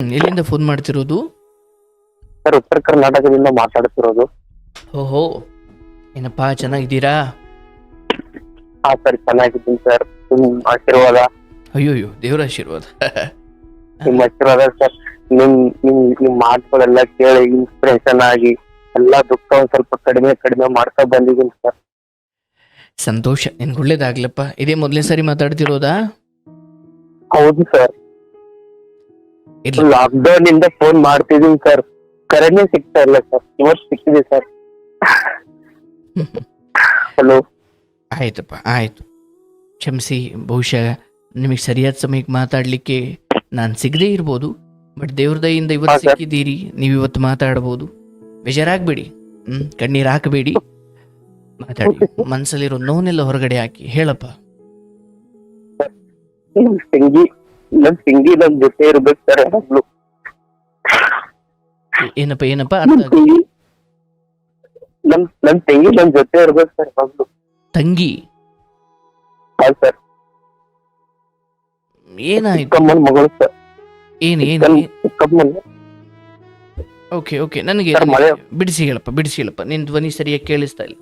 ಎಲ್ಲಿಂದ ಫೋನ್ ಮಾಡ್ತಿರೋದು? ಸರ್ ಉತ್ತರ ಕರ್ನಾಟಕದಿಂದ ಮಾತಾಡ್ತಿರೋದು. ಓಹೋ ಏನಪ್ಪಾ ಚೆನ್ನಾಗಿದ್ದೀರಾ? ಹಾ ಸರ್ ಚೆನ್ನಾಗಿದ್ದೀನಿ ಸರ್. ನಿಮ್ ಆಶೀರ್ವಾದ? ಅಯ್ಯೋ ದೇವರ ಆಶೀರ್ವಾದ. ನಿಮ್ ಆಶೀರ್ವಾದ ಸರ್. ನಿಮ್ ನಿಮ್ ನಿಮ್ ಮಾತುಗಳೆಲ್ಲ ಕೇಳಿ ಇನ್ಸ್ಪಿರೇಷನ್ ಆಗಿ ಎಲ್ಲಾ ದುಃಖ ಒಂದ್ ಸ್ವಲ್ಪ ಕಡಿಮೆ ಕಡಿಮೆ ಮಾಡ್ತಾ ಬಂದಿದ್ದೀನಿ ಸರ್. ಸಂತೋಷ ನಿನ್ಗೆ ಒಳ್ಳೇದಾಗ್ಲಪ್ಪ. ಇದೇ ಮೊದಲನೇ ಸಾರಿ ಮಾತಾಡ್ತಿರೋದಾ? ಹೌದು ಸರ್. ಲಾಕ್ಡೌನ್ ಇಂದ ಫೋನ್ ಮಾಡ್ತಿದೀನಿ ಸರ್ ಕರೆನೇ ಸಿಗ್ತಾ ಇಲ್ಲ ಸರ್ ಇವತ್ತು ಸಿಕ್ಕಿದೆ ಸರ್ ಹಲೋ ಆಯ್ತಪ್ಪ ಆಯ್ತು. ಕ್ಷಮಿಸಿ ಬಹುಶಃ ನಿಮಗೆ ಸರಿಯಾದ ಸಮಯಕ್ಕೆ ಮಾತಾಡ್ಲಿಕ್ಕೆ ನಾನು ಸಿಗದೇ ಇರ್ಬೋದು ಬಟ್ ದೇವ್ರ ದಯಿಂದ ಇವತ್ತು. ಸಿಕ್ಕಿದ್ದೀರಿ ನೀವು ಇವತ್ತು ಮಾತಾಡ್ಬೋದು. ಬೇಜಾರಾಗಬೇಡಿ ಹ್ಮ್ ಕಣ್ಣೀರು ಹಾಕಬೇಡಿ. ಮಾತಾಡಿ ಮನಸ್ಸಲ್ಲಿರೋ ನೋನೆಲ್ಲ ಹೊರಗಡೆ ಹಾಕಿ ಹೇಳಪ್ಪ. ನಮ್ ತಂಗಿ ನಮ್ ಜೊತೆ ಇರ್ಬೇಕು ಸರ್ ಯಾವಾಗ್ಲೂ. ಏನಪ್ಪ ಏನಪ್ಪ ಅರ್ಥ ನಮ್ ಆಗ- ತಂಗಿ ನಮ್ ನಮ್ ತಂಗಿ ನಮ್ ಜೊತೆ ಇರ್ಬೇಕು ಸರ್ ಯಾವಾಗ್ಲೂ. ತಂಗಿ. ಹಾ ಸರ್. ಏನಾಯ್ತು? ಚಿಕ್ಕಮ್ಮನ್ ಮಗಳು ಸರ್. ಏನ್ ಏನ್ ನಮ್ ಓಕೆ ಓಕೆ. ನನಗೆ ಸರ್, ಮಳೆ- ಬಿಡಿಸಿ ಹೇಳಪ್ಪ ಬಿಡಿಸಿ ಹೇಳಪ್ಪ. ನಿನ್ ಧ್ವನಿ ಸರಿಯಾಗಿ ಕೇಳಿಸ್ತಾ ಇಲ್ಲ.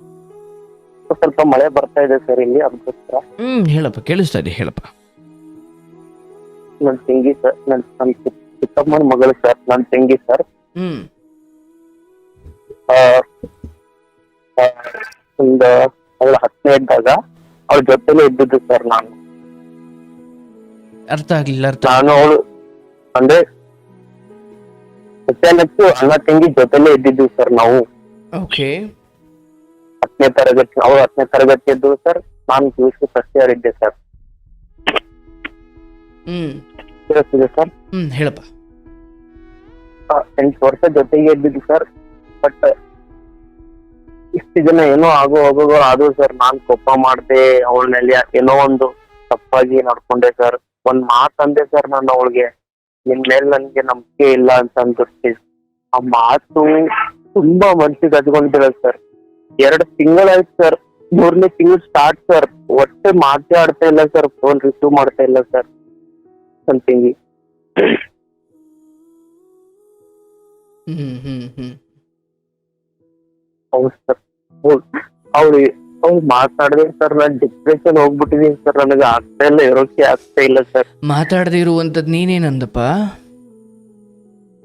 ಸ್ವಲ್ಪ ಮಳೆ ಬರ್ತಾ ಇದೆ ಸರ್ ಇಲ್ಲಿ ಅದಕ್ಕೋಸ್ಕರ. ಹ್ಮ್ ಹೇಳಪ್ಪ ಕೇಳಿಸ್ತಾ ಇದೆ ಹೇಳಪ್ಪ. ನನ್ ತಂಗಿ ಸರ್ ನನ್ ನನ್ ಚಿಕ್- ಚಿಕ್ಕಮ್ಮನ ಮಗಳು ಸರ್ ನನ್ ತಂಗಿ ಸರ್ ಹ್ಮ್. ಒಂದು ಅವಳ ಹತ್ತನೇ ಇದ್ದಾಗ ಅವಳ ಜೊತೆಲೆ ಇದ್ದಿದ್ದು ಸರ್ ನಾನು. ಅರ್ಥ ಆಗ್ಲಿಲ್ಲ ಅರ್ಥ ನಾನು ಅವಳು ಅಂದ್ರೆ ಅಚಾನಕ್ ಅಣ್ಣ ತಂಗಿ ಜೊತೆಲೆ ಇದ್ದಿದ್ದು ಸರ್ ನಾವು. ಓಕೆ. ಹತ್ತನೇ ತರಗತಿ ಅವ್ರು ಹತ್ತನೇ ತರಗತಿ ಇದ್ದು ಸರ್ ನಾನು P U C first year ಇದ್ದೆ ಸರ್ ಹ್ಮ್. ಕೇಳಿಸ್ತಿದೆ ಸರ್? ಹ್ಮ್ ಹೇಳಪ್ಪ. ಎಂಟು ವರ್ಷ ಜೊತೆಗೆ ಇದ್ದಿದ್ದು ಸರ್ ಬಟ್ ಇಷ್ಟು ಜನ ಏನೋ ಆಗೋ ಹೋಗೋಗಳು ಆದ್ರು ಸರ್ ನಾನ್ ಕೋಪ ಮಾಡ್ದೆ ಅವಳ ಏನೋ ಒಂದು ತಪ್ಪಾಗಿ ನಡ್ಕೊಂಡೆ ಸರ್. ಒಂದ್ ಮಾತಂದೆ ಅಂದೆ ಸರ್ ನಾನು ಅವಳಿಗೆ ನಿನ್ ಮೇಲೆ ನನ್ಗೆ ನಂಬಿಕೆ ಇಲ್ಲ ಅಂತ ಅಂದ್ಬಿಟ್ಟು ಆ ಮಾತು ತುಂಬಾ ಮನ್ಸಿಗೆ ಹಚ್ಕೊಂಡಿರ ಸರ್. ಎರಡ್ ತಿಂಗಳಾಯ್ತು ಸರ್ ಮೂರನೇ ತಿಂಗಳು ಸ್ಟಾರ್ಟ್ ಸರ್. ಒಟ್ಟೆ ಮಾತಾಡ್ತಾ ಇಲ್ಲ ಸರ್ ಫೋನ್ ರಿಸೀವ್ ಮಾಡ್ತಾ ಇಲ್ಲ ಸರ್. ಹ್ಮ್ ಹೌದು ಸರ್. ಅವ್ರು ಅವ್ರು ಮಾತಾಡದೆ ಸರ್ ನಾನ್ ಡಿಪ್ರೆಷನ್ ಹೋಗ್ಬಿಟ್ಟಿದೀನಿ ಸರ್. ನನಗೆ ಆಗ್ತಾ ಇಲ್ಲ ಇರೋಕೆ ಆಗ್ತಾ ಇಲ್ಲ ಸರ್. ಮಾತಾಡದೇ ಇರುವಂತದ್ ನೀನೇನಂದಪ್ಪ?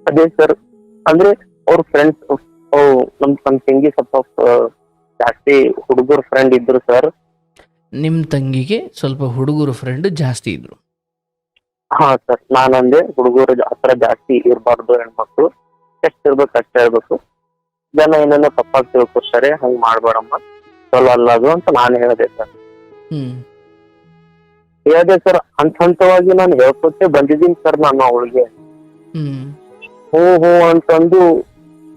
ಅದೇ ಸರ್. ಅಂದ್ರೆ ಅವ್ರ ಫ್ರೆಂಡ್ಸ್ ನಮ್ ನಮ್ ತಂಗಿ ಸ್ವಲ್ಪ ಜಾಸ್ತಿ ಹುಡುಗರ ಫ್ರೆಂಡ್ ಇದ್ರು ಸರ್. ನಿಮ್ ತಂಗಿಗೆ ಸ್ವಲ್ಪ ಹುಡುಗರು ಫ್ರೆಂಡ್ ಜಾಸ್ತಿ ಇದ್ರು. ಹಾ ಸರ್ ನಾನಂದೆ ಹುಡುಗರು ಹತ್ರ ಜಾಸ್ತಿ ಇರಬಾರ್ದು ಹೆಣ್ಮಕ್ಳು ಎಷ್ಟ್ ಇರ್ಬೇಕು ಅಷ್ಟೇ ಇರ್ಬೇಕು. ಜನ ಏನೇನೋ ತಪ್ಪಾಗಿ ತಿಳ್ಕೊತಾರೆ ಹಂಗ್ ಮಾಡ್ಬೇಡಮ್ಮ. ಚಲೋ ಅಲ್ಲ ಅದು ಅಂತ ನಾನು ಹೇಳಿದೆ ಸರ್. ಹ್ಮ್. ಹೇಳಿದೆ ಸರ್ ಹಂತ ಹಂತವಾಗಿ ನಾನು ಹೇಳ್ಕೊತೇ ಬಂದಿದ್ದೀನಿ ಸರ್ ನಾನು ಅವಳಿಗೆ. ಹ್ಮ್. ಹ್ಞೂ ಹ್ಞೂ ಅಂತಂದು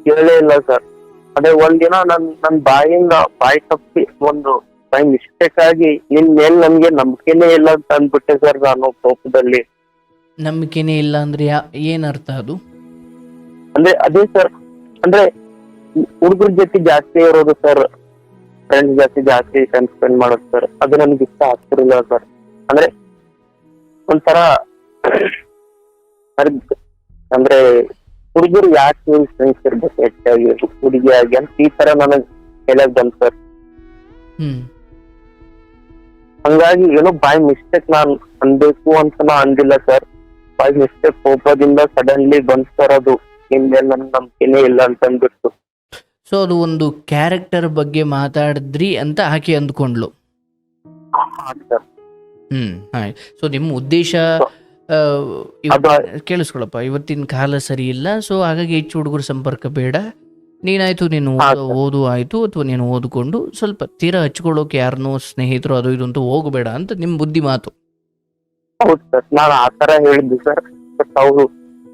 ಕೇಳೇ ಇಲ್ಲ ಸರ್. ಅದೇ ಒಂದಿನ ನನ್ ನನ್ ಬಾಯಿಂದ ಬಾಯಿ ತಪ್ಪಿ ಒಂದು ಬೈ ಮಿಸ್ಟೇಕ್ ಆಗಿ ನಿನ್ ಮೇಲ್ ನನ್ಗೆ ನಂಬಿಕೆನೇ ಇಲ್ಲ ಅಂತ ಅಂದ್ಬಿಟ್ಟೆ ಸರ್ ನಾನು ಕೋಪದಲ್ಲಿ. ನಂಬಿಕೆನೇ ಇಲ್ಲ ಅಂದ್ರೆ ಅರ್ಥ ಅದು? ಅಂದ್ರೆ ಅದೇ ಸರ್ ಅಂದ್ರೆ ಹುಡುಗರ ಜೊತೆ ಜಾಸ್ತಿ ಇರೋದು ಸರ್ ಫ್ರೆಂಡ್ಸ್ ಜಾಸ್ತಿ ಜಾಸ್ತಿ ಟೈಮ್ ಸ್ಪೆಂಡ್ ಮಾಡೋದು ಸರ್ ಅದು ನನ್ಗೆ ಇಷ್ಟ ಆಗ್ತಿರಲಿಲ್ಲ ಸರ್. ಅಂದ್ರೆ ಒಂಥರ ಅದ್- ಅಂದ್ರೆ ಹುಡುಗರು ಯಾಕೆ ಫ್ರೆಂಡ್ಸ್ ಇರ್ಬೇಕು ಹೆಚ್ಚಾಗಿ? ಹುಡುಗಿ ಆಗಿ ಅಂತ ಈ ತರ ನನಗ್ ಹೇಳಕ್ ಬಂದ್ ಸರ್. ಹಂಗಾಗಿ ಏನೋ ಬಾಯ್ ಮಿಸ್ಟೇಕ್ ನಾನ್ ಅನ್ಬೇಕು ಅಂತ ನಾ ಅಂದಿಲ್ಲ ಸರ್. ಬಾಯ್ ಮಿಸ್ಟೇಕ್ ಕೋಪದಿಂದ ಸಡನ್ಲಿ ಬಂದ್ ಸರ್ ಅದು ಹಿಂದೆ ನನ್ ನಂಬಿಕೆನೇ ಇಲ್ಲ ಅಂತ ಅಂದ್ಬಿಟ್ಟು ಸೊ ಅದು ಒಂದು ಕ್ಯಾರೆಕ್ಟರ್ ಬಗ್ಗೆ ಮಾತಾಡಿದ್ರಿ ಅಂತ ಆಕೆ ಅಂದ್ಕೊಂಡ್ಲು. ಸರ್ ಹ್ಮ್ ಹಾಯ್ ಸೊ ನಿಮ್ಮ ಉದ್ದೇಶ ಆ, ಇವ್- ಕೇಳಿಸ್ಕೊಳಪ್ಪ. ಇವತ್ತಿನ ಕಾಲ ಸರಿ ಇಲ್ಲ ಸೊ ಹಾಗಾಗಿ ಹೆಚ್ಚು ಹುಡುಗರ ಸಂಪರ್ಕ ಬೇಡ. ನೀನಾಯ್ತು ನೀನು ಹಾ, ಓದು- ಓದು ಆಯ್ತು ಅಥವಾ ನೀನು ಓದ್ಕೊಂಡು ಸ್ವಲ್ಪ ತೀರಾ ಹಚ್ಕೊಳ್ಳೋಕೆ ಯಾರನ್ನೋ ಸ್ನೇಹಿತರು ಅದು ಇದು ಅಂತ ಹೋಗಬೇಡ ಅಂತ ನಿಮ್ಮ ಬುದ್ಧಿ ಮಾತು. ಹೌದು ಸರ್ ನಾನು ಆ ತರ ಹೇಳಿದ್ದು ಸರ್ ಬಟ್ ಅವರು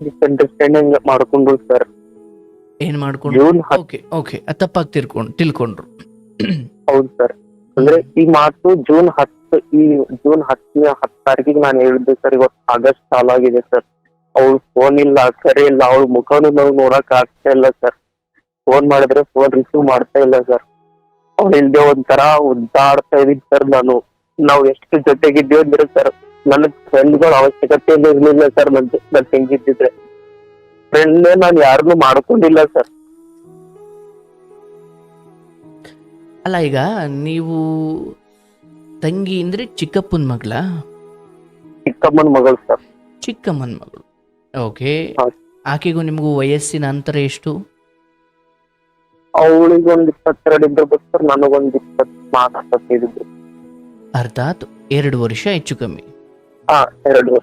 ಮಿಸ್ಅಂಡರ್ಸ್ಟ್ಯಾಂಡಿಂಗ್ ಮಾಡ್ಕೊಂಡು ಸರ್ ಏನ್ ಮಾಡ್ಕೊಂಡು ಜೂನ್ ಹತ್ ಓಕೆ ಓಕೆ ತಪ್ಪಾಗಿ ತಿಳ್ಕೊಂಡು ತಿಳ್ಕೊಂಡ್ರು. ಹೌದು ಸರ್ ಅಂದ್ರೆ ಈ ಮಾತು ಜೂನ್ ಹತ್ತು ಈ ಜೂನ್ ಹತ್ತನೇ ಹತ್ತು ತಾರೀಕಿಗೆ ನಾನು ಹೇಳಿದ್ದೆ ಸರ್ ಇವತ್ತು ಆಗಸ್ಟ್ ಚಾಲಾಗಿದೆ ಸರ್ ಅವ್ಳು ಫೋನ್ ಇಲ್ಲ ಕರೆ ಇಲ್ಲ ಅವ್ಳ ಮುಖನೂ ನಾವು ನೋಡಕ್ ಆಗ್ತಾ ಇಲ್ಲ ಸರ್ ಫೋನ್ ಮಾಡಿದ್ರೆ ಫೋನ್ ರಿಸೀವ್ ಮಾಡ್ತಾ ಇಲ್ಲ ಸರ್ ಅವಳು ಇಲ್ದೆ ಒಂಥರ ಉದ್ದಾಡ್ತಾ ಇದ್ದೀನಿ ಸರ್ ನಾನು. ನಾವು ಎಷ್ಟು ಜೊತೆಗಿದ್ದೀವಿ ಅಂದ್ರೆ ಸರ್ ನನಗ್ ಫ್ರೆಂಡ್ಗಳ ಅವಶ್ಯಕತೆ ಇರ್ಲಿಲ್ಲ ಸರ್ ನನ್ ನನ್ ತಂಗಿದ್ದಿದ್ರೆ ಫ್ರೆಂಡ್ ನಾನು ಯಾರನ್ನು ಮಾಡ್ಕೊಂಡಿಲ್ಲ ಸರ್ ಅಲ್ಲ ಈಗ ನೀವು ತಂಗಿ ಅಂದ್ರೆ ಚಿಕ್ಕಪ್ಪನ ಮಗಳ? ಚಿಕ್ಕಮ್ಮನ ಮಗಳು ಸರ್ ಚಿಕ್ಕಮ್ಮನ ಮಗಳು. ಓಕೆ. ಆಕೆಗೂ ನಿಮಗೂ ವಯಸ್ಸಿನ ಅಂತರ ಎಷ್ಟು? ಅವಳಿಗೆ ಒಂದ್ ಇಪ್ಪತ್ತೆರಡು ಇದ್ದರು ಸರ್ ನನಗೊಂದು ಇಪ್ಪತ್ ನಾಲ್ಕು ಇಪ್ಪತ್ತೈದು. ಅರ್ಥಾತ್ ಎರಡು ವರ್ಷ ಹೆಚ್ಚು ಕಮ್ಮಿ. ಹಾ ಎರಡು.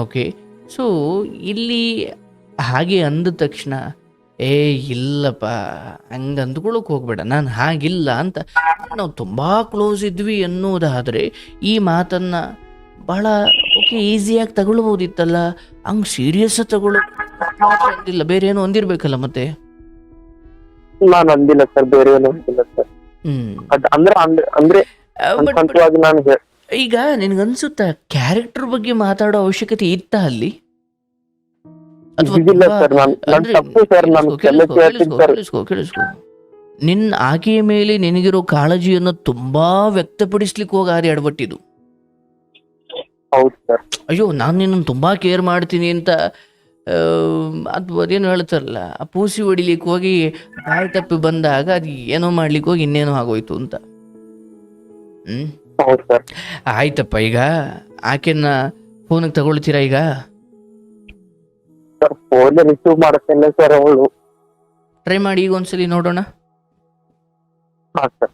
ಓಕೆ ಸೊ ಇಲ್ಲಿ ಹಾಗೆ ಅಂದ ತಕ್ಷಣ ಏ ಇಲ್ಲಪ್ಪ ಹಂಗೆ ಅಂದ್ಕೊಳಕ್ ಹೋಗ್ಬೇಡ. ನಾನು ಹಾಗಿಲ್ಲ ಅಂತ ನಾವು ತುಂಬಾ ಕ್ಲೋಸ್ ಇದ್ವಿ ಅನ್ನೋದಾದರೆ ಈ ಮಾತನ್ನ ಬಹಳ ಓಕೆ ಈಸಿಯಾಗಿ ತಗೊಳ್ಬೋದಿತ್ತಲ್ಲ ಹಂಗೆ ಸೀರಿಯಸ್ ತಗೊಳ್ಳೋ ಅಂದಿಲ್ಲ. ಬೇರೆ ಏನೋ ಅಂದಿರ್ಬೇಕಲ್ಲ ಮತ್ತೆ? ನಾನು ಅಂದಿಲ್ಲ ಸರ್. ಬೇರೆ ಏನು ಅಂದಿಲ್ಲ ಸರ್. ಹ್ಮ್. ಅಂದ್ರೆ ಅಂದ್ರೆ ನಾನು ಈಗ ನಿನಗನ್ಸುತ್ತಾ ಕ್ಯಾರೆಕ್ಟರ್ ಬಗ್ಗೆ ಮಾತಾಡೋ ಅವಶ್ಯಕತೆ ಇತ್ತ ಅಲ್ಲಿ? ನಿನ್. ನಿನ್ನ ಆಕೆಯ ಮೇಲೆ ನಿನಗಿರೋ ಕಾಳಜಿಯನ್ನು ತುಂಬಾ ವ್ಯಕ್ತಪಡಿಸ್ಲಿಕ್ಕೆ ಹೋಗಿ ಹಾರಿ ಅಡ್ಬಟ್ಟಿದು ಅಯ್ಯೋ ನಾನು ನಿನ್ನ ತುಂಬಾ ಕೇರ್ ಮಾಡ್ತೀನಿ ಅಂತ ಅದು ಅದೇನು ಹೇಳ್ತಾರಲ್ಲ ಆ ಪೂಸಿ ಹೊಡಿಲಿಕ್ಕೆ ಹೋಗಿ ಬಾಯಿ ತಪ್ಪಿ ಬಂದಾಗ ಅದು ಏನೋ ಮಾಡ್ಲಿಕ್ಕೆ ಹೋಗಿ ಇನ್ನೇನೋ ಆಗೋಯ್ತು ಅಂತ. ಹ್ಮ್? ಹೌದು ಸರ್. ಆಯ್ತಪ್ಪ ಈಗ ಆಕೆನ ಫೋನಿಗೆ ತಗೊಳ್ತೀರಾ ಈಗ? ಸರ್ ಫೋನ್ ರಿಸೀವ್ ಮಾಡುತ್ತೇನೆ ಸರ್ ಅವಳು. ಟ್ರೈ ಮಾಡಿ ಈಗ ಒಂದ್ಸಲಿ ನೋಡೋಣ. ಹಾ ಸರ್.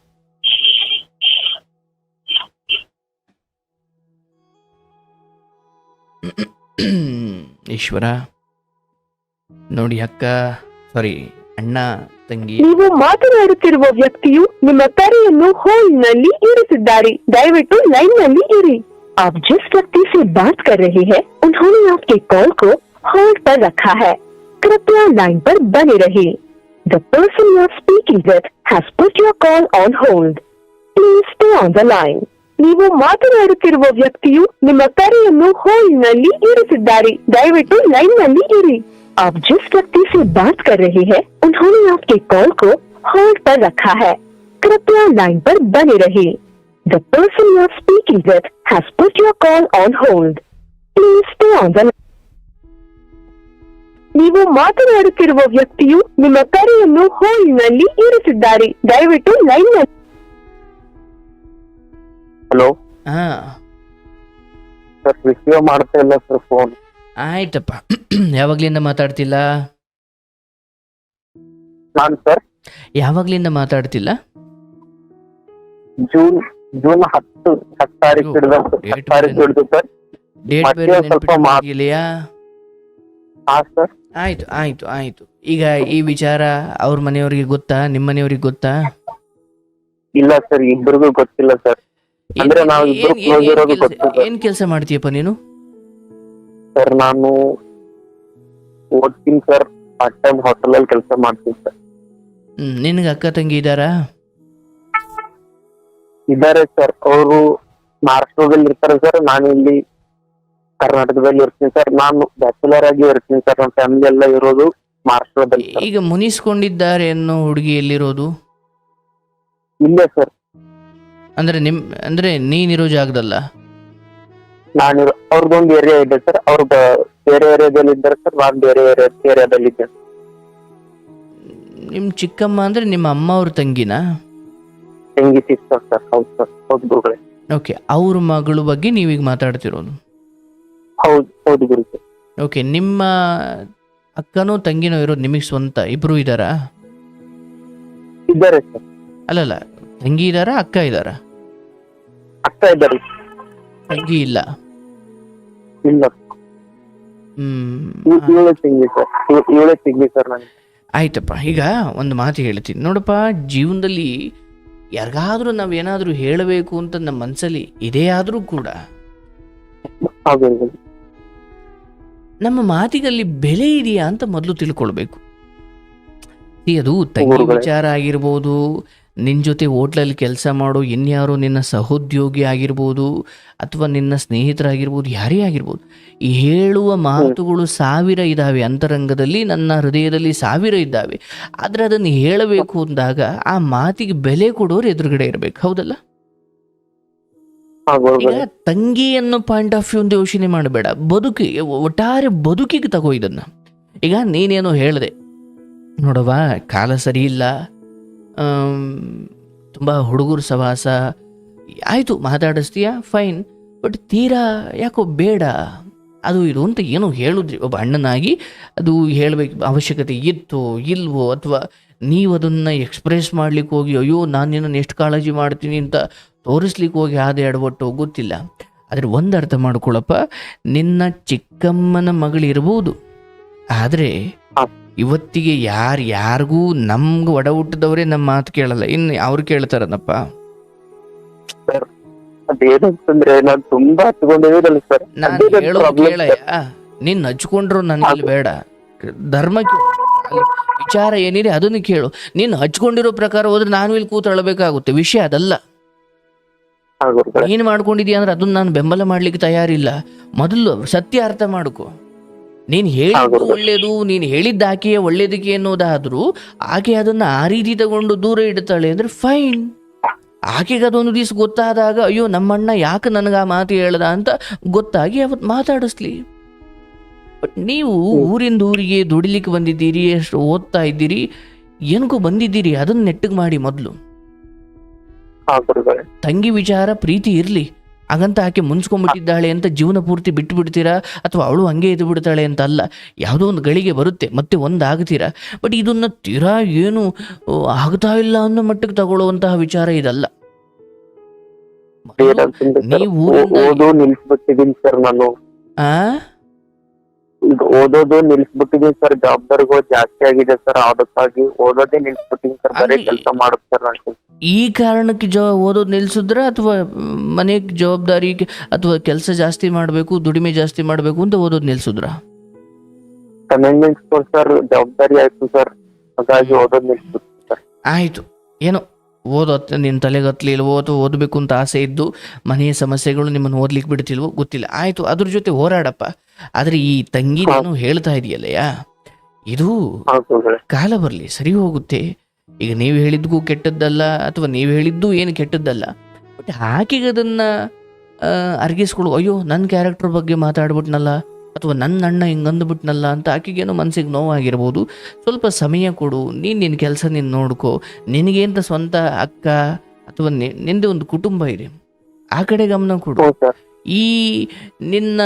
ಈಶ್ವರ ನೋಡಿ ಅಕ್ಕ ಸಾರಿ ಅಣ್ಣ ತಂಗಿ ನೀವು ಮಾತನಾಡುತ್ತಿರುವ ವ್ಯಕ್ತಿಯು ನಿಮ್ಮ ಕರೆಯನ್ನು ಹೋಲ್ಡ್ ನಲ್ಲಿ ಇರಿಸಿದ್ದಾರೆ ದಯವಿಟ್ಟು ಲೈನ್ ನಲ್ಲಿ ಇರಿ आप जिस व्यक्ति से बात कर रहे हैं उन्होंने आपके कॉल को होल्ड पर रखा है कृपया लाइन पर बने रहिए the person you are speaking with has put your call on hold please stay on the line ನೀವು ಮಾತನಾಡುತ್ತಿರುವ ವ್ಯಕ್ತಿಯು ನಿಮ್ಮ ಕರೆಯನ್ನು ಹೋಲ್ಡ್ ನಲ್ಲಿ ಇರಿಸಿದ್ದಾರೆ ದಯವಿಟ್ಟು ಲೈನ್ ನಲ್ಲಿ ಇರಿ आप जिस व्यक्ति से बात कर रहे हैं उन्होंने आपके कॉल को होल्ड पर रखा है कृपया लाइन पर बने रहिए the person you are speaking with has put your call on hold please stay on the ನೀವು ಮಾತನಾಡುತ್ತಿರುವ ವ್ಯಕ್ತಿಯು ನಿಮ್ಮ ಕರೆಯನ್ನು ಹೋಲ್ಡ್ ನಲ್ಲಿ ಇರಿಸಿದ್ದಾರೆ ದಯವಿಟ್ಟು ಲೈನ್ ನಲ್ಲಿ ಹಲೋ ಹಾ ಸರ್ ರಿಸೀವ್ ಮಾಡ್ತಾ ಇಲ್ಲ ಸರ್ ಫೋನ್ ಆಯ್ತಪ್ಪ. ಯಾವಾಗ್ಲಿಂದ ಮಾತಾಡ್ತಿಲ್ಲ? ನಾನು ಸರ್? ಯಾವಾಗ್ಲಿಂದ ಮಾತಾಡ್ತಿಲ್ಲ? ಜೂನ್ ಜೂನ್ ಹತ್ತು ಹತ್ತು ತಾರೀಕು ಹಿಡಿದ ಹತ್ತು ತಾರೀಕು ಹಿಡಿದು ಸರ್. ಡೇಟ್ ಮತ್ತೆ ಬೇರೆ ಸ್ವಲ್ಪ ಮಾತ್- ನೆನಪಿದೆಯಾ ಹಾ ಸರ್. ಆಯ್ತು ಆಯ್ತು ಆಯ್ತು. ಈಗ ಈ ವಿಚಾರ ಅವ್ರ ಮನೆಯವ್ರಿಗೆ ಗೊತ್ತಾ? ನಿಮ್ಮ ಮನೆಯವ್ರಿಗೆ ಗೊತ್ತಾ? ಇಲ್ಲ ಸರ್ ಇಬ್ಬರಿಗೂ ಗೊತ್ತಿಲ್ಲ ಸರ್. ಏನ್- ಅಂದ್ರೆ ನಾವು ಏನ್- ಇಬ್ರು ಏನ್- close ಏನ್ ಇರೋದು ಕೆಲ್ಸ- ಗೊತ್ತು ಸರ್. ಏನ್ ಕೆಲಸ ಮಾಡ್ತೀಯಪ್ಪ ನೀನು? ಸರ್ ನಾನು ಓದ್ತೀನಿ ಸರ್. ಪಾರ್ಟ್ ಟೈಮ್ ಹೋಟೆಲ್ ಅಲ್ಲಿ ಕೆಲಸ ಮಾಡ್ತೀನಿ ಸರ್. ನಿನಗೆ ಅಕ್ಕ ತಂಗಿ ಇದ್ದಾರಾ ಇದ್ದಾರೆ ಸರ್. ಅವರು ಮಹಾರಾಷ್ಟ್ರದಲ್ಲಿ ಇರ್ತಾರೆ ಸರ್. ನಾನು ಇಲ್ಲಿ ಕರ್ನಾಟಕದಲ್ಲಿ ಇರ್ತೀನಿ ಸರ್. ನಾನು ಬ್ಯಾಚುಲರ್ ಆಗಿ ಇರ್ತೀನಿ ಸರ್. ನಮ್ಮ ಫ್ಯಾಮಿಲಿ ಎಲ್ಲ ಇರೋದು ಮಹಾರಾಷ್ಟ್ರದಲ್ಲಿ ಸರ್. ಈಗ ಮುನಿಸ್ಕೊಂಡಿದ್ದಾರೆ ಅನ್ನೋ ಹುಡುಗಿ ಎಲ್ಲಿರೋದು? ಇಲ್ಲ ಸರ್. ಅಂದ್ರೆ ನಿಮ್ ಅಂದ್ರೆ ನೀನಿರೋ ಜಾಗದಲ್ಲ? ನಾನು ಅವ್ರದ್ದೊಂದು ಏರಿಯಾ ಇದೆ ಸರ್ ಅವ್ರ ಬೇರೆ ಏರಿಯಾದಲ್ಲಿ ಇದ್ದಾರೆ ಸರ್ ನಾನು ಬೇರೆ ಏರಿಯಾದಲ್ಲಿ ಇದ್ದೆ ನಿಮ್ ಚಿಕ್ಕಮ್ಮ ಅಂದ್ರೆ ನಿಮ್ಮ ಅಮ್ಮ ಅವ್ರ ತಂಗಿನಾ? ತಂಗಿ ಸಿಸ್ಟರ್ ಸರ್ ಹೌದು ಸರ್ ಹೌದು ಗುರುಗಳೇ. ಓಕೆ ಅವ್ರ ಮಗಳ ಬಗ್ಗೆ ನೀವೀಗ ಮಾತಾಡ್ತಿರೋದು? ಹೌದು ಹೌದು ಗುರು ಸರ್ ಓಕೆ ನಿಮ್ಮ ಅಕ್ಕನೋ ತಂಗಿನೋ ಇರೋದು ನಿಮಗೆ ಸ್ವಂತ? ಇಬ್ರು ಇದ್ದಾರಾ? ಇದ್ದಾರೆ ಸರ್ ಅಲ್ಲಲ್ಲ ತಂಗಿ ಇದ್ದಾರಾ ಅಕ್ಕ ಇದ್ದಾರಾ? ಅಕ್ಕ ಇದ್ದಾರೆ. ತಂಗಿ ಇಲ್ಲ. ಇಲ್ಲ ಇವಳೇ ಸರ್. ಇವಳೇ ಸರ್ ನನಗೆ. ಆಯ್ತಪ್ಪ ಈಗ ಒಂದು ಮಾತು ಹೇಳ್ತೀನಿ. ನೋಡಪ್ಪ ಜೀವನದಲ್ಲಿ ಯಾರಿಗಾದ್ರೂ ನಾವ್ ಏನಾದರೂ ಹೇಳಬೇಕು ಅಂತ ನಮ್ಮ ಮನಸ್ಸಲ್ಲಿ ಇದೇ ಆದರೂ ಕೂಡ ನಮ್ಮ ಮಾತಿಗಲ್ಲಿ ಬೆಲೆ ಇದೆಯಾ ಅಂತ ಮೊದಲು ತಿಳ್ಕೊಳ್ಬೇಕು. ಅದು ತಂಗಿ. ವಿಚಾರ ಆಗಿರ್ಬೋದು ನಿನ್ನ ಜೊತೆ ಹೋಟ್ಲಲ್ಲಿ ಕೆಲಸ ಮಾಡೋ ಇನ್ಯಾರು ನಿನ್ನ ಸಹೋದ್ಯೋಗಿ ಆಗಿರ್ಬೋದು ಅಥವಾ ನಿನ್ನ ಸ್ನೇಹಿತರಾಗಿರ್ಬೋದು ಯಾರೇ ಆಗಿರ್ಬೋದು ಈ ಹೇಳುವ ಮಾತುಗಳು ಸಾವಿರ ಇದ್ದಾವೆ ಅಂತರಂಗದಲ್ಲಿ ನನ್ನ ಹೃದಯದಲ್ಲಿ ಸಾವಿರ ಇದ್ದಾವೆ. ಆದರೆ ಅದನ್ನು ಹೇಳಬೇಕು ಅಂದಾಗ ಆ ಮಾತಿಗೆ ಬೆಲೆ ಕೊಡೋರು ಎದುರುಗಡೆ ಇರಬೇಕು. ಹೌದಲ್ಲ? ಈಗ ತಂಗಿ ಅನ್ನೋ ಪಾಯಿಂಟ್ ಆಫ್ ವ್ಯೂ ಯೋಚನೆ ಮಾಡಬೇಡ. ಬದುಕಿ ಒಟ್ಟಾರೆ ಬದುಕಿಗೆ ತಗೋ ಇದನ್ನ. ಈಗ ನೀನೇನೋ ಹೇಳಿದೆ ನೋಡವ್ವ, ಕಾಲ ಸರಿ ಇಲ್ಲ. ತುಂಬ ಹುಡುಗರು ಸವಾಸ ಆಯಿತು, ಮಾತಾಡಿಸ್ತೀಯಾ? ಫೈನ್ ಬಟ್ ತೀರಾ ಯಾಕೋ ಬೇಡ. ಅದು ಇದು ಅಂತ ಏನೋ ಹೇಳಿದ್ರಿ. ಒಬ್ಬ ಅಣ್ಣನಾಗಿ ಅದು ಹೇಳಬೇಕು, ಅವಶ್ಯಕತೆ ಇತ್ತು, ಇಲ್ವೋ ಅಥವಾ ನೀವು ಅದನ್ನು ಎಕ್ಸ್ಪ್ರೆಸ್ ಮಾಡ್ಲಿಕ್ಕೆ ಹೋಗಿ, ಅಯ್ಯೋ, ನಾನು ನಿನ್ನನ್ನು ಎಷ್ಟು ಕಾಳಜಿ ಮಾಡ್ತೀನಿ ಅಂತ ತೋರಿಸ್ಲಿಕ್ಕೆ ಹೋಗಿ ಆದ ಎಡವಟ್ಟು ಗೊತ್ತಿಲ್ಲ. ಆದರೆ ಒಂದು ಅರ್ಥ ಮಾಡ್ಕೊಳಪ್ಪ, ನಿನ್ನ ಚಿಕ್ಕಮ್ಮನ ಮಗಳಿರ್ಬೋದು. ಆದರೆ. ಇವತ್ತಿಗೆ ಯಾರು ಯಾರಿಗೂ ನಮ್ಗೆ ಒಡ ಹುಟ್ಟಿದವರೇ ನಮ್ಮ ಮಾತು ಕೇಳಲ್ಲ. ಇನ್ನು ಅವ್ರು ಕೇಳ್ತಾರನಪ್ಪ. ಅದೇನಂತಂದ್ರೆ ನಾನು ತುಂಬಾ ಸರ್. ನಾನು ಹೇಳೋದು ಕೇಳಯ್ಯ. ನೀನ್ ಹಚ್ಕೊಂಡ್ರು ನನಗೆ ಬೇಡ. ಧರ್ಮ ಕೇಳು. ವಿಚಾರ ಏನಿದೆ ಅದನ್ನು ಕೇಳು. ನೀನು ಹಚ್ಕೊಂಡಿರೋ ಪ್ರಕಾರ ಹೋದ್ರೆ ನಾನು ಇಲ್ಲಿ ಕೂತು ಅಳಬೇಕಾಗುತ್ತೆ. ವಿಷಯ ಅದಲ್ಲ. ಏನ್ ಮಾಡ್ಕೊಂಡಿದ್ಯಾ ಅಂದ್ರೆ ಅದನ್ನ ನಾನು ಬೆಂಬಲ ಮಾಡ್ಲಿಕ್ಕೆ ತಯಾರಿಲ್ಲ. ಮೊದಲು ಸತ್ಯ ಅರ್ಥ ಮಾಡ್ಕೊ. ನೀನು ಹೇಳಿದ್ದು. ಒಳ್ಳೇದು ನೀನ್ ಹೇಳಿದ್ದ ಆಕೆಯ ಒಳ್ಳೇದಕ್ಕೆ ಅನ್ನೋದಾದ್ರೂ ಆಕೆ ಅದನ್ನ ಆ ರೀತಿ ತಗೊಂಡು ದೂರ ಇಡ್ತಾಳೆ ಅಂದ್ರೆ ಫೈನ್ ಆಕೆಗೆ ಅದೊಂದು ದಿವಸ ಗೊತ್ತಾದಾಗ ಅಯ್ಯೋ ನಮ್ಮಣ್ಣ ಯಾಕೆ ನನಗೆ ಆ ಮಾತು ಹೇಳ್ದ ಅಂತ ಗೊತ್ತಾಗಿ ಅವತ್ ಮಾತಾಡಿಸ್ಲಿ. ಬಟ್ ನೀವು ಊರಿಂದ ಊರಿಗೆ ದುಡಿಲಿಕ್ಕೆ ಬಂದಿದ್ದೀರಿ ಎಷ್ಟು ಓದ್ತಾ ಇದ್ದೀರಿ ಏನಕ್ಕೂ ಬಂದಿದ್ದೀರಿ ಅದನ್ನ ನೆಟ್ಟಗೆ ಮಾಡಿ ಮೊದಲು. ತಂಗಿ ವಿಚಾರ ಪ್ರೀತಿ ಇರಲಿ. ಹಾಗಂತ ಆಕೆ ಮುನ್ಸ್ಕೊಂಡ್ಬಿಟ್ಟಿದ್ದಾಳೆ ಅಂತ ಜೀವನ ಪೂರ್ತಿ ಬಿಟ್ಟು ಬಿಡ್ತೀರಾ ಅಥವಾ ಅವಳು ಹಂಗೆ ಇದು ಬಿಡ್ತಾಳೆ ಅಂತ ಅಲ್ಲ ಯಾವುದೋ ಒಂದು ಗಳಿಗೆ ಬರುತ್ತೆ ಮತ್ತೆ ಒಂದು ಆಗ್ತೀರಾ ಬಟ್ ಇದನ್ನ ತೀರಾ ಏನು ಆಗ್ತಾ ಇಲ್ಲ ಅನ್ನೋ ಮಟ್ಟಕ್ಕೆ ತಗೊಳ್ಳುವಂತಹ ವಿಚಾರ ಇದಲ್ಲ. ಏನಂತಂದ್ರೆ ಸರ್ ನೀವು ಈಗ ಓದೋದು ನಿಲ್ಸ್ಬಿಟ್ಟಿದೀನಿ ಸರ್ ಜವಾಬ್ದಾರಿಗಳು ಜಾಸ್ತಿ ಆಗಿದೆ ಸರ್ ಅದಕ್ಕಾಗಿ ಓದೋದೇ ನಿಲ್ಸ್ಬಿಟ್ಟಿದೀನಿ ಸರ್ ಬರೀ ಅಲ್ಲಿ- ಕೆಲಸ ಮಾಡೋದು ಸರ್ ನಾನು. ಈ ಕಾರಣಕ್ಕೆ ಜ ಓದೋದು ನಿಲ್ಸಿದ್ರ ಅಥವಾ ಮನೆ ಜವಾಬ್ದಾರಿ ಅಥವಾ ಕೆಲಸ ಜಾಸ್ತಿ ಮಾಡಬೇಕು ದುಡಿಮೆ ಜಾಸ್ತಿ ಮಾಡಬೇಕು ಅಂತ ಓದೋದು ನಿಲ್ಸಿದ್ರ? ಕಮೆಂಟ್ಮೆಂಟ್ಸ್ ಸರ್ ಜವಾಬ್ದಾರಿ ಆಯ್ತು ಸರ್ ಹಾಗಾಗಿ ಓದೋದು ನಿಲ್ಸ್ಬಿಟ್ಟು ಸರ್ ಆಯ್ತು. ಏನೋ? ಓದೋತ್ ನಿನ್ನ ತಲೆಗತ್ಲಿಲ್ವೋ ಅಥವಾ ಓದಬೇಕು ಅಂತ ಆಸೆ ಇದ್ದು ಮನೆಯ ಸಮಸ್ಯೆಗಳು ನಿಮ್ಮನ್ನು ಓದ್ಲಿಕ್ಕೆ ಬಿಡ್ತಿಲ್ವೋ ಗೊತ್ತಿಲ್ಲ. ಆಯಿತು ಅದ್ರ ಜೊತೆ ಹೋರಾಡಪ್ಪ. ಆದರೆ ಈ ತಂಗಿ ನಾನು ಹೇಳ್ತಾ ಇದೆಯಲ್ಲಯ್ಯ ಇದು ಕಾಲ ಬರಲಿ ಸರಿ ಹೋಗುತ್ತೆ. ಈಗ ನೀವು ಹೇಳಿದ್ಗೂ ಕೆಟ್ಟದ್ದಲ್ಲ ಅಥವಾ ನೀವು ಹೇಳಿದ್ದು ಏನು ಕೆಟ್ಟದ್ದಲ್ಲ ಬಟ್ ಆಕೆಗೆ ಅದನ್ನು ಅರ್ಗಿಸ್ಕೊಳ್ಳು ಅಯ್ಯೋ ನನ್ನ ಕ್ಯಾರೆಕ್ಟರ್ ಬಗ್ಗೆ ಮಾತಾಡ್ಬಿಟ್ನಲ್ಲ. ಅಥವಾ ನನ್ನ ಅಣ್ಣ ಹಿಂಗೆ ಅಂದ್ಬಿಟ್ನಲ್ಲ ಅಂತ ಆಕೆಗೇನೋ ಮನಸ್ಸಿಗೆ ನೋವಾಗಿರ್ಬೋದು. ಸ್ವಲ್ಪ ಸಮಯ ಕೊಡು ನೀನು ನಿನ್ನ ಕೆಲಸ ನೀನು ನೋಡ್ಕೋ. ನಿನಗೇಂತ ಸ್ವಂತ ಅಕ್ಕ ಅಥವಾ ನಿಂದೆ ಒಂದು ಕುಟುಂಬ ಇದೆ. ಆ ಕಡೆ ಗಮನ ಕೊಡು. ಈ ನಿನ್ನ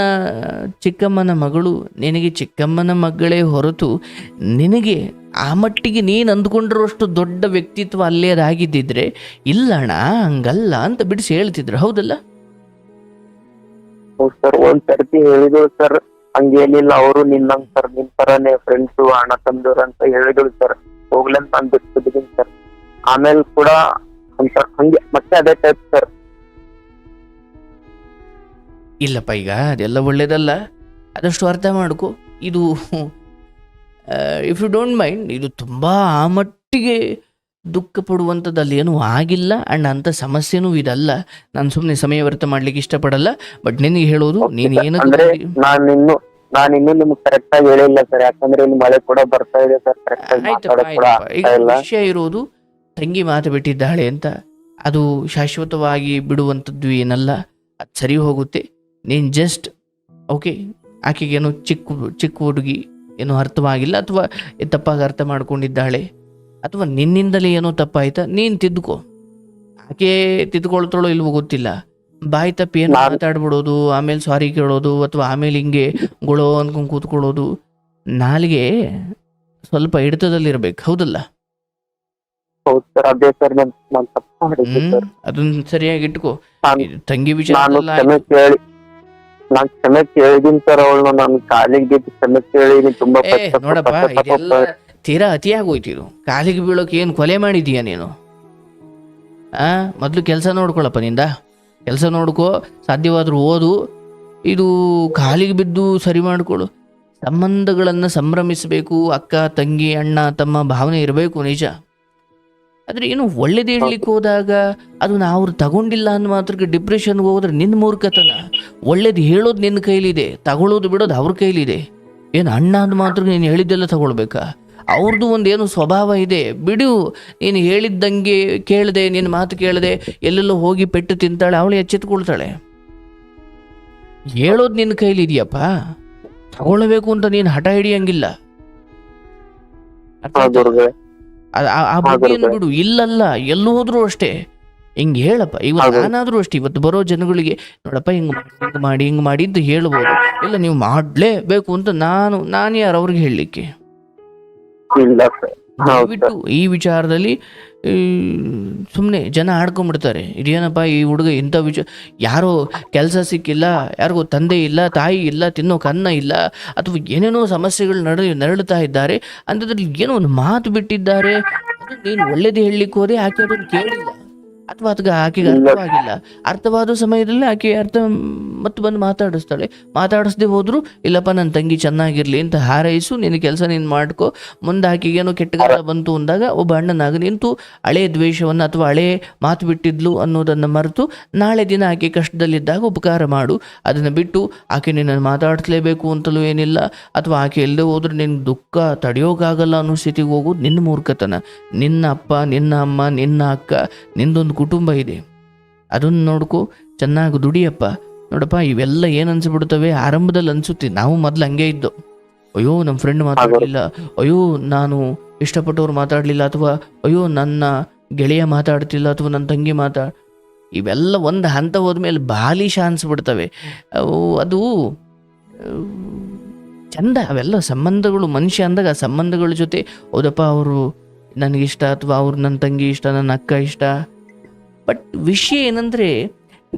ಚಿಕ್ಕಮ್ಮನ ಮಗಳು ನಿನಗೆ ಚಿಕ್ಕಮ್ಮನ ಮಗಳೇ ಹೊರತು ನಿನಗೆ ಆ ಮಟ್ಟಿಗೆ ನೀನು ಅಂದ್ಕೊಂಡಿರೋಷ್ಟು ದೊಡ್ಡ ವ್ಯಕ್ತಿತ್ವ ಅಲ್ಲೇ ಅದಾಗಿದ್ದಿದ್ರೆ ಇಲ್ಲಣ್ಣ ಹಂಗಲ್ಲ ಅಂತ ಬಿಡಿಸಿ ಹೇಳ್ತಿದ್ರು. ಹೌದಲ್ಲ? ಸರ್ ಒಂದ್ ಸರ್ತಿ ಹೇಳಿದ್ರು ಸರ್. ಹಂಗೇನಿಲ್ಲ, ಅವರು ನಿನ್ನಂಗ್ ಸರ್, ನಿನ್ ತರಾನೇ ಫ್ರೆಂಡ್ಸ್ ಅಣ್ಣ ತಮ್ಮದವ್ರು ಅಂತ ಹೇಳಿದ್ರು ಸರ್. ಹೋಗ್ಲಂತ ಅಂತ ಬಿಟ್ಬಿಟ್ಟಿದೀನಿ ಸರ್. ಆಮೇಲೆ ಕೂಡ ಹಂಗೆ, ಮತ್ತೆ ಅದೇ ಟೈಪ್ ಸರ್. ಇಲ್ಲಪ್ಪ ಈಗ, ಅದೆಲ್ಲ ಒಳ್ಳೇದಲ್ಲ. ಅದಷ್ಟು ಅರ್ಥ ಮಾಡ್ಕೊ. ಇದು ಇಫ್ ಯು ಡೋಂಟ್ ಮೈಂಡ್ ಇದು ತುಂಬಾ ಆ ಮಟ್ಟಿಗೆ ದುಃಖ ಪಡುವಂಥದ್ದು ಅಲ್ಲಿ ಏನೂ ಆಗಿಲ್ಲ. ಅಂಡ್ ಅಂಥ ಸಮಸ್ಯೆನೂ ಇದಲ್ಲ. ನಾನು ಸುಮ್ಮನೆ ಸಮಯ ವ್ಯರ್ಥ ಮಾಡ್ಲಿಕ್ಕೆ ಇಷ್ಟಪಡಲ್ಲ. ಬಟ್ ನಿನಗೆ ಹೇಳೋದು ನೀನು ಏನು ನಾನಿನ್ನು ನಿಮ್ಗೆ ಕರೆಕ್ಟ್ ಆಗಿ ಹೇಳಿಲ್ಲ ಸರ್ ಯಾಕಂದ್ರೆ ಇಲ್ಲಿ ಮಳೆ ಕೂಡ ಬರ್ತಾ ಇದೆ ಸರ್ ಕರೆಕ್ಟ್ ಆಗಿ ಆಯ್ತಪ್ಪ ಕೂಡ ಆಯ್ತಪ್ಪ. ಈಗ ಆಗ್ತಾ ಇಲ್ಲ. ವಿಷಯ ಇರೋದು ತಂಗಿ ಮಾತು ಬಿಟ್ಟಿದ್ದಾಳೆ ಅಂತ. ಅದು ಶಾಶ್ವತವಾಗಿ ಬಿಡುವಂಥದ್ದು ಏನಲ್ಲ. ಅದು ಸರಿ ಹೋಗುತ್ತೆ. ನೀನು ಜಸ್ಟ್ ಓಕೆ ಆಕೆಗೇನು ಚಿಕ್ಕ ಚಿಕ್ಕ ಹುಡುಗಿ ಏನೋ ಅರ್ಥವಾಗಿಲ್ಲ ಅಥವಾ ತಪ್ಪಾಗಿ ಅರ್ಥ ಮಾಡ್ಕೊಂಡಿದ್ದಾಳೆ. ಅಥವಾ ನಿನ್ನಿಂದಲೇ ಏನೋ ತಪ್ಪಾಯ್ತಾ? ನೀನು ತಿದ್ದುಕೋ ಆಕೆ ತಿದ್ಕೊಳ್ತಾಳೋ ಇಲ್ವೋ ಗೊತ್ತಿಲ್ಲ. ಬಾಯಿ ತಪ್ಪಿ ಏನು ಮಾತಾಡ್ಬಿಡೋದು ಆಮೇಲೆ ಸಾರಿ ಕೇಳೋದು ಅಥವಾ ಆಮೇಲೆ ಹಿಂಗೆ ಗುಳೋ ಅನ್ಕೊಂಡು ಕೂತ್ಕೊಳ್ಳೋದು ನಾಲಿಗೆ ಸ್ವಲ್ಪ ಹಿಡಿತದಲ್ಲಿರ್ಬೇಕು ಹೌದಲ್ಲ? ಅದನ್ನ ಸರಿಯಾಗಿ ಇಟ್ಕೋ. ತಂಗಿ ವಿಚಾರ ನಾನ್ ಕ್ಷಮೆ ಕೇಳಿದೀನಿ ಸರ್ ನಾನು ಕಾಲಿಗೆ ಬಿದ್ದು ಕ್ಷಮೆ ಕೇಳಿದೀನಿ ತುಂಬಾ ಏ ನೋಡಪ್ಪ ತೀರಾ ಅತಿಯಾಗಿ ಹೋಯ್ತಿದು ಕಾಲಿಗೆ ಬೀಳೋಕೆ ಏನು ಕೊಲೆ ಮಾಡಿದೀಯ ನೀನು? ಆ, ಮೊದಲು ಕೆಲಸ ನೋಡ್ಕೊಳಪ್ಪ ನಿಂದ. ಕೆಲಸ ನೋಡ್ಕೋ, ಸಾಧ್ಯವಾದರೂ ಓದು. ಇದು ಕಾಲಿಗೆ ಬಿದ್ದು ಸರಿ ಮಾಡಿಕೊಳ್ಳು ಸಂಬಂಧಗಳನ್ನು ಸಂಭ್ರಮಿಸಬೇಕು, ಅಕ್ಕ, ತಂಗಿ, ಅಣ್ಣ, ತಮ್ಮ ಭಾವನೆ ಇರಬೇಕು ನಿಜ. ಆದರೆ ಏನು ಒಳ್ಳೇದು ಹೇಳಲಿಕ್ಕೆ ಹೋದಾಗ ಅದು ಅವ್ರು ತಗೊಂಡಿಲ್ಲ ಅನ್ನೋ ಮಾತ್ರಕ್ಕೆ ಡಿಪ್ರೆಷನ್ಗೆ ಹೋದ್ರೆ ನಿನ್ನ ಮೂರ್ಖತನ. ಒಳ್ಳೇದು ಹೇಳೋದು ನಿನ್ನ ಕೈಲಿದೆ ತಗೊಳ್ಳೋದು ಬಿಡೋದು ಅವ್ರ ಕೈಲಿದೆ. ಏನು ಅಣ್ಣ ಅಂದ ಮಾತ್ರ ನೀನು ಹೇಳಿದ್ದೆಲ್ಲ ತಗೊಳ್ಬೇಕಾ? ಅವ್ರದ್ದು ಒಂದೇನು ಸ್ವಭಾವ ಇದೆ. ಬಿಡು ನೀನು ಹೇಳಿದ್ದಂಗೆ ಕೇಳದೆ ನಿನ್ನ ಮಾತು ಕೇಳದೆ ಎಲ್ಲೆಲ್ಲೋ ಹೋಗಿ ಪೆಟ್ಟು ತಿಂತಾಳೆ ಅವಳು ಎಚ್ಚೆತ್ಕೊಳ್ತಾಳೆ. ಹೇಳೋದು ನಿನ್ನ ಕೈಲಿ ಇದೆಯಪ್ಪ. ತಗೊಳ್ಬೇಕು ಅಂತ ನೀನು ಹಠ ಹಿಡಿಯಂಗಿಲ್ಲ. ಆ- ಗುರುಗಳೇ. ಬಿಡು ಇಲ್ಲಲ್ಲ ಎಲ್ಲೂ ಹೋದ್ರು ಅಷ್ಟೇ. ಹಿಂಗ್ ಹೇಳಪ್ಪ ಇವತ್ತು. ನಾನಾದ್ರೂ ಅಷ್ಟೇ ಇವತ್ತು ಬರೋ ಜನಗಳಿಗೆ ನೋಡಪ್ಪ ಹಿಂಗ್ ಮಾಡಿ, ಹಿಂಗ್ ಮಾಡಿ ಹಿಂಗ್ ಮಾಡಿ ಅಂತ ಹೇಳ್ಬೋದು. ಇಲ್ಲ ನೀವು ಮಾಡ್ಲೇಬೇಕು ಅಂತ ನಾನು ನಾನು ಯಾರು ಅವ್ರಿಗೆ ಹೇಳಲಿಕ್ಕೆ? ಇಲ್ಲ ಸರ್ ದಯವಿಟ್ಟು ಈ ವಿಚಾರದಲ್ಲಿ ಸುಮ್ಮನೆ ಜನ ಆಡ್ಕೊಂಡ್ಬಿಡ್ತಾರೆ. ಇದೇನಪ್ಪ ಈ ಹುಡುಗ ಇಂಥ ವಿಚಾರ ಯಾರೋ ಕೆಲಸ ಸಿಕ್ಕಿಲ್ಲ ಯಾರಿಗೂ ತಂದೆ ಇಲ್ಲ ತಾಯಿ ಇಲ್ಲ ತಿನ್ನೋ ಕನ್ನ ಇಲ್ಲ ಅಥವಾ ಏನೇನೋ ಸಮಸ್ಯೆಗಳು ನಡ ನರಳುತ್ತಾ ಇದ್ದಾರೆ ಅಂಥದ್ರಲ್ಲಿ ಏನೋ ಒಂದು ಮಾತು ಬಿಟ್ಟಿದ್ದಾರೆ. ಅದು ನೀನು ಒಳ್ಳೇದು ಹೇಳಲಿಕ್ಕೆ ಹೋದೆ ಆಕೆ ಅದನ್ನು ಕೇಳಿಲ್ಲ. ಅಥವಾ ಅದಕ್ಕೆ ಆಕೆಗೆ. ಅರ್ಥವಾಗಿಲ್ಲ. ಅರ್ಥವಾದ ಸಮಯದಲ್ಲಿ ಆಕೆ ಅರ್ಥ ಮತ್ತು ಬಂದು ಮಾತಾಡಿಸ್ತಾಳೆ. ಮಾತಾಡಿಸ್ದೆ ಹೋದ್ರು ಇಲ್ಲಪ್ಪ ನನ್ನ ತಂಗಿ ಚೆನ್ನಾಗಿರ್ಲಿ ಅಂತ ಹಾರೈಸು ನಿನ್ನ ಕೆಲಸ ನೀನು ಮಾಡ್ಕೊ. ಮುಂದೆ ಆಕೆಗೇನೋ ಏನೋ ಕೆಟ್ಟ ಬಂತು ಅಂದಾಗ ಒಬ್ಬ ಅಣ್ಣನಾಗ ನಿಂತು ಹಳೆ ದ್ವೇಷವನ್ನು ಅಥವಾ ಹಳೆ ಮಾತು ಬಿಟ್ಟಿದ್ಲು ಅನ್ನೋದನ್ನು ಮರೆತು ನಾಳೆ ದಿನ ಆಕೆ ಕಷ್ಟದಲ್ಲಿದ್ದಾಗ ಉಪಕಾರ ಮಾಡು. ಅದನ್ನು ಬಿಟ್ಟು ಆಕೆ ನಿನ್ನನ್ನು ಮಾತಾಡಿಸ್ಲೇಬೇಕು ಅಂತಲೂ ಏನಿಲ್ಲ. ಅಥವಾ ಆಕೆ ಎಲ್ಲದೆ ಹೋದ್ರೆ ನಿನ್ನ ದುಃಖ ತಡೆಯೋಕ್ಕಾಗಲ್ಲ ಅನ್ನೋ ಸ್ಥಿತಿಗೆ ಹೋಗೋದು ನಿನ್ನ ಮೂರ್ಖತನ. ನಿನ್ನ ಅಪ್ಪ ನಿನ್ನ ಅಮ್ಮ ನಿನ್ನ ಅಕ್ಕ ನಿಂದೊಂದು ಕುಟುಂಬ ಇದೆ. ಅದನ್ನು ನೋಡ್ಕೊ, ಚೆನ್ನಾಗಿ ದುಡಿಯಪ್ಪ. ನೋಡಪ್ಪ, ಇವೆಲ್ಲ ಏನು ಅನ್ಸ್ಬಿಡ್ತವೆ? ಆರಂಭದಲ್ಲಿ ಅನ್ಸುತ್ತೆ, ನಾವು ಮೊದಲು ಹಂಗೆ ಇದ್ದು. ಅಯ್ಯೋ ನಮ್ಮ ಫ್ರೆಂಡ್ ಮಾತಾಡಲಿಲ್ಲ. ಅಯ್ಯೋ, ನಾನು ಇಷ್ಟಪಟ್ಟವ್ರು ಮಾತಾಡಲಿಲ್ಲ ಅಥವಾ, ಅಯ್ಯೋ, ನನ್ನ ಗೆಳೆಯ ಮಾತಾಡ್ತಿಲ್ಲ ಅಥವಾ ನನ್ನ ತಂಗಿ ಮಾತಾ, ಇವೆಲ್ಲ ಒಂದು ಹಂತ ಹೋದ್ಮೇಲೆ ಬಾಲಿಶ ಅನ್ಸ್ಬಿಡ್ತವೆ ಅದು, ಚಂದ, ಅವೆಲ್ಲ ಸಂಬಂಧಗಳು, ಮನುಷ್ಯ ಅಂದಾಗ ಆ ಸಂಬಂಧಗಳ ಜೊತೆ, ಹೌದಪ್ಪ, ಅವರು ನನಗಿಷ್ಟ ಅಥವಾ ಅವ್ರು ನನ್ನ ತಂಗಿ ಇಷ್ಟ, ನನ್ನ ಅಕ್ಕ ಇಷ್ಟ. ಬಟ್ ವಿಷಯ ಏನಂದರೆ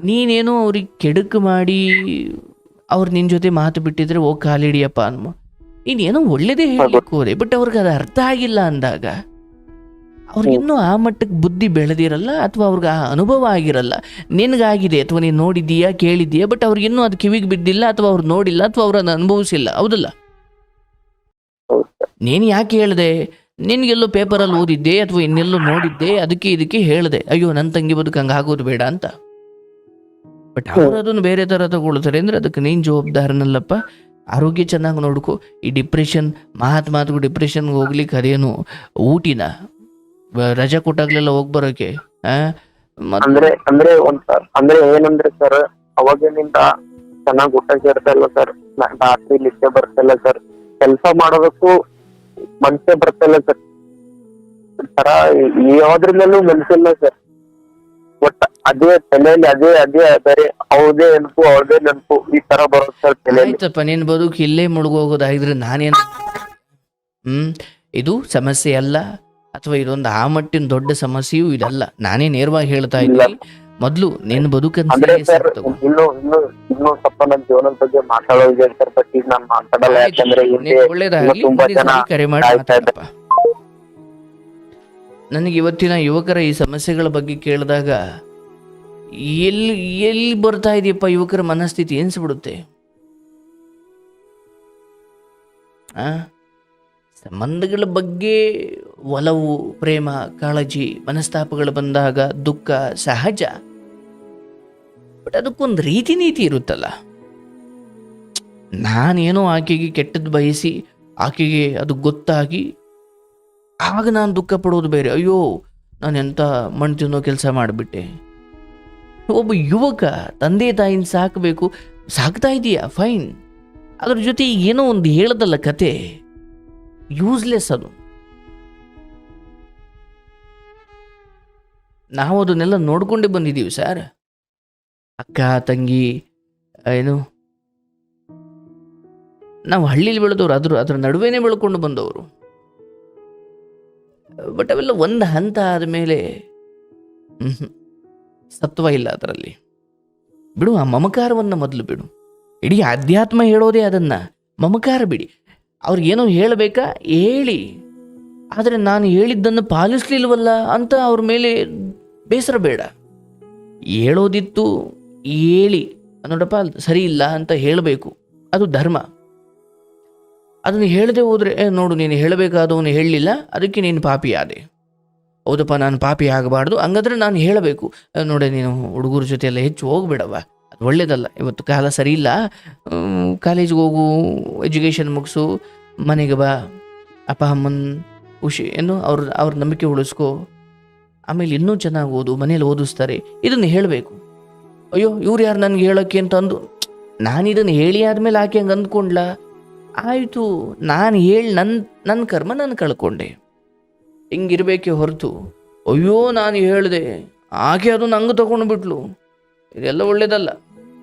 ನೀನೇನೋ ಅವ್ರಿಗೆ ಕೆಡುಕು ಮಾಡಿ ಅವ್ರು ನಿನ್ನ ಜೊತೆ ಮಾತು ಬಿಟ್ಟಿದ್ರೆ ಓ ಕಾಲಿಡಿಯಪ್ಪ ಅನ್ಮ ನೀನು ಏನೋ ಒಳ್ಳೇದೇ ಹೇಳಲಿಕ್ಕೆ ಹೋದೆ ಬಟ್ ಅವ್ರಿಗೆ ಅದು ಅರ್ಥ ಆಗಿಲ್ಲ ಅಂದಾಗ ಅವ್ರಿಗಿನ್ನೂ ಆ ಮಟ್ಟಕ್ಕೆ ಬುದ್ಧಿ ಬೆಳೆದಿರಲ್ಲ ಅಥವಾ ಅವ್ರಿಗೆ ಆ ಅನುಭವ ಆಗಿರಲ್ಲ. ನಿನಗಾಗಿದೆ ಅಥವಾ ನೀನು ನೋಡಿದ್ದೀಯಾ ಕೇಳಿದ್ದೀಯಾ ಬಟ್ ಅವ್ರಿಗಿನ್ನೂ ಅದು ಕಿವಿಗೆ ಬಿದ್ದಿಲ್ಲ ಅಥವಾ ಅವ್ರು ನೋಡಿಲ್ಲ ಅಥವಾ ಅವ್ರನ್ನ ಅನುಭವಿಸಿಲ್ಲ ಹೌದಲ್ಲ? ಹೌದು ನೀನು ಯಾಕೆ ಹೇಳಿದೆ? ನಿನಗೆಲ್ಲೋ ಪೇಪರಲ್ಲಿ ಓದಿದ್ದೆ ಅಥವಾ ಇನ್ನೆಲ್ಲೋ ನೋಡಿದ್ದೆ ಅದಕ್ಕೆ ಇದಕ್ಕೆ ಹೇಳಿದೆ ಅಯ್ಯೋ ನನ್ನ ತಂಗಿ ಬದುಕು ಹಂಗೆ ಆಗೋದು ಬೇಡ ಅಂತ. ಬಟ್ ಅವ್ರು ಅದನ್ನು ಬೇರೆ ಥರ ತಗೊಳ್ತಾರೆ ಅಂದರೆ ಅದಕ್ಕೆ ನೀನು ಜವಾಬ್ದಾರನಲ್ಲಪ್ಪ. ಆರೋಗ್ಯ ಚೆನ್ನಾಗಿ ನೋಡ್ಕೊ. ಈ ಡಿಪ್ರೆಷನ್ ಮಾತು ಮಾತುಗೂ ಡಿಪ್ರೆಷನ್ಗೆ ಹೋಗ್ಲಿಕ್ಕೆ ಅದೇನು ಊಟಿನ? ರಜಾ ಕೊಟ್ಟಾಗ್ಲೆಲ್ಲ ಹೋಗಿ ಬರೋಕೆ ಅಂದ್ರೆ ಅಂದ್ರೆ ಒಂದ್ ಸರ್ ಅಂದ್ರೆ ಏನಂದ್ರೆ ಸರ್ ಅವಾಗಿನಿಂದ ಚೆನ್ನಾಗಿ ಊಟ ಸೇರ್ತಾ ಇಲ್ಲ ಸರ್? ರಾತ್ರಿ ಇಲ್ಲ ಸರ್. ಕೆಲಸ ಮಾಡೋದಕ್ಕೂ ಮನ್ಸೇ ಬರ್ತಲ್ಲ ಸರ್ ತರ ಯಾವ್ದ್ರಿಂದಲೂ ಮನ್ಸಿಲ್ಲ ಸರ್ ಒಟ್ಟ ಅದೇ ತಲೆಯಲ್ಲಿ ಅದೇ ಅದೇ ಅದೇ ಅವ್ರದೇ ನೆನಪು ಅವ್ರದೇ ನೆನಪು ಈ ತರ ಬರೋದು ಸರ್ ತಲೆಯಲ್ಲಿ. ಆಯ್ತಪ್ಪ ನೀನು ಬದುಕು ಇಲ್ಲೇ ಮುಳುಗೋಗೋದಾಗಿದ್ರೆ ನಾನೇನು ಹ್ಮ್ ಇದು ಸಮಸ್ಯೆ ಅಲ್ಲ ಅಥವಾ ಇದೊಂದು ಆ ಮಟ್ಟಿನ ದೊಡ್ಡ ಸಮಸ್ಯೆಯೂ ಇದಲ್ಲ. ನಾನೇ ನೇರವಾಗಿ ಹೇಳ್ತಾ ಇದ್ದೀನಿ. ಮೊದಲು ನಿನ್ನ ಬದುಕನ್ನು ಇನ್ನು ಇನ್ನು ಇನ್ನು ಸ್ವಲ್ಪ ನನ್ನ ಜೀವನದ ಬಗ್ಗೆ ಮಾತಾಡೋದಿದೆ ಸರ್ ಬಟ್ ಈಗ ನಾನು ಮಾತಾಡಲ್ಲ ಆಯ್ತು, ಯಾಕಂದ್ರೆ ಹಿಂದೆ ತುಂಬಾ ಜನ ಸಲ ಕರೆ ಮಾಡಿ ಕಾಯ್ತಾ ಇದ್ದಾರೆ. ಮಾತಾಡಪ್ಪ. ನನಗೆ ಇವತ್ತಿನ ಯುವಕರ ಈ ಸಮಸ್ಯೆಗಳ ಬಗ್ಗೆ ಕೇಳಿದಾಗ ಎಲ್ಲಿ ಎಲ್ಲಿ ಬರ್ತಾ ಇದೆಯಪ್ಪ ಯುವಕರ ಮನಸ್ಥಿತಿ? ಎನ್ಸ್ಬಿಡುತ್ತೆ ಆ? ಸಂಬಂಧಗಳ ಬಗ್ಗೆ ಒಲವು ಪ್ರೇಮ ಕಾಳಜಿ ಮನಸ್ತಾಪಗಳು ಬಂದಾಗ ದುಃಖ ಸಹಜ. ಬಟ್ ಅದಕ್ಕೊಂದು ರೀತಿ ನೀತಿ ಇರುತ್ತಲ್ಲ. ನಾನೇನೋ ಆಕೆಗೆ ಕೆಟ್ಟದ್ದು ಬಯಸಿ, ಆಕೆಗೆ ಅದು ಗೊತ್ತಾಗಿ, ಆಗ ನಾನು ದುಃಖ ಪಡೋದು ಬೇರೆ. ಅಯ್ಯೋ, ನಾನು ಎಂಥ ಮಣ್ಣು ತಿನ್ನೋ ಕೆಲಸ ಮಾಡಿಬಿಟ್ಟೆ. ಒಬ್ಬ ಯುವಕ ತಂದೆ ತಾಯಿನ ಸಾಕಬೇಕು, ಸಾಕ್ತಾ ಇದೀಯಾ? ಫೈನ್ ಅದ್ರ ಜೊತೆ ಏನೋ ಒಂದು ಹೇಳದಲ್ಲ ಕತೆ. ಯೂಸ್ಲೆಸ್ ಅದು. ನಾವು ಅದನ್ನೆಲ್ಲ ನೋಡ್ಕೊಂಡೇ ಬಂದಿದ್ದೀವಿ ಸರ್ ಅಕ್ಕ ತಂಗಿ ಏನು? ನಾವು ಹಳ್ಳಿಲಿ ಬೆಳೆದವರು, ಅದ್ರ ಅದ್ರ ನಡುವೆನೇ ಬೆಳ್ಕೊಂಡು ಬಂದವರು. ಬಟ್ ಅವೆಲ್ಲ ಒಂದು ಹಂತ ಆದಮೇಲೆ ಸತ್ವ ಇಲ್ಲ ಅದರಲ್ಲಿ. ಬಿಡು, ಆ ಮಮಕಾರವನ್ನು ಮೊದಲು ಬಿಡು. ಇಡೀ ಅಧ್ಯಾತ್ಮ ಹೇಳೋದೇ ಅದನ್ನು. ಮಮಕಾರ ಬಿಡಿ. ಅವ್ರಿಗೇನೋ ಹೇಳಬೇಕಾ? ಹೇಳಿ. ಆದರೆ ನಾನು ಹೇಳಿದ್ದನ್ನು ಪಾಲಿಸ್ಲಿಲ್ವಲ್ಲ ಅಂತ ಅವ್ರ ಮೇಲೆ ಬೇಸರ ಬೇಡ. ಹೇಳೋದಿತ್ತು ಹೇಳಿ. ನೋಡಪ್ಪ ಸರಿ ಇಲ್ಲ ಅಂತ ಹೇಳಬೇಕು. ಅದು ಧರ್ಮ. ಅದನ್ನು ಹೇಳದೆ ಹೋದರೆ "ಏ, ನೋಡು ನೀನು ಹೇಳಬೇಕಾದವನು ಹೇಳಲಿಲ್ಲ ಅದಕ್ಕೆ ನೀನು ಪಾಪಿ ಆದೆ ಹೌದಪ್ಪ ನಾನು ಪಾಪಿ ಆಗಬಾರ್ದು. ಹಂಗಾದ್ರೆ ನಾನು ಹೇಳಬೇಕು. ನೋಡೆ ನೀನು ಹುಡುಗರ ಜೊತೆ ಎಲ್ಲ ಹೆಚ್ಚು ಹೋಗ್ಬೇಡವ ಅದು ಒಳ್ಳೇದಲ್ಲ. ಇವತ್ತು ಕಾಲ ಸರಿ ಇಲ್ಲ ಕಾಲೇಜ್ಗೆ ಹೋಗು ಎಜುಕೇಷನ್ ಮುಗಿಸು ಮನೆಗೆ ಬಾ. ಅಪ್ಪ ಅಮ್ಮನ ಖುಷಿ ಏನು ಅವ್ರ ಅವ್ರ ನಂಬಿಕೆ ಉಳಿಸ್ಕೊ. ಆಮೇಲೆ ಇನ್ನೂ ಚೆನ್ನಾಗಿ ಓದು ಮನೇಲಿ ಓದಿಸ್ತಾರೆ. ಇದನ್ನು ಹೇಳಬೇಕು. ಅಯ್ಯೋ, ಇವ್ರು ಯಾರು ನನಗೆ ಹೇಳೋಕ್ಕೆ ಅಂತ ಅಂದು? ನಾನು ಇದನ್ನು ಹೇಳಿ ಆದಮೇಲೆ ಆಕೆ ಹಂಗೆ ಅಂದ್ಕೊಂಡ್ಲ? ಆಯಿತು, ನಾನು ಹೇಳಿ ನನ್ನ ನನ್ನ ಕರ್ಮ ನಾನು ಕಳ್ಕೊಂಡೆ. ಹಿಂಗಿರ್ಬೇಕೆ ಹೊರತು. ಅಯ್ಯೋ, ನಾನು ಹೇಳಿದೆ. ಆಕೆ ಅದು ನಂಗೆ ತಗೊಂಡು ಬಿಟ್ಲು ಇದೆಲ್ಲ ಒಳ್ಳೇದಲ್ಲ.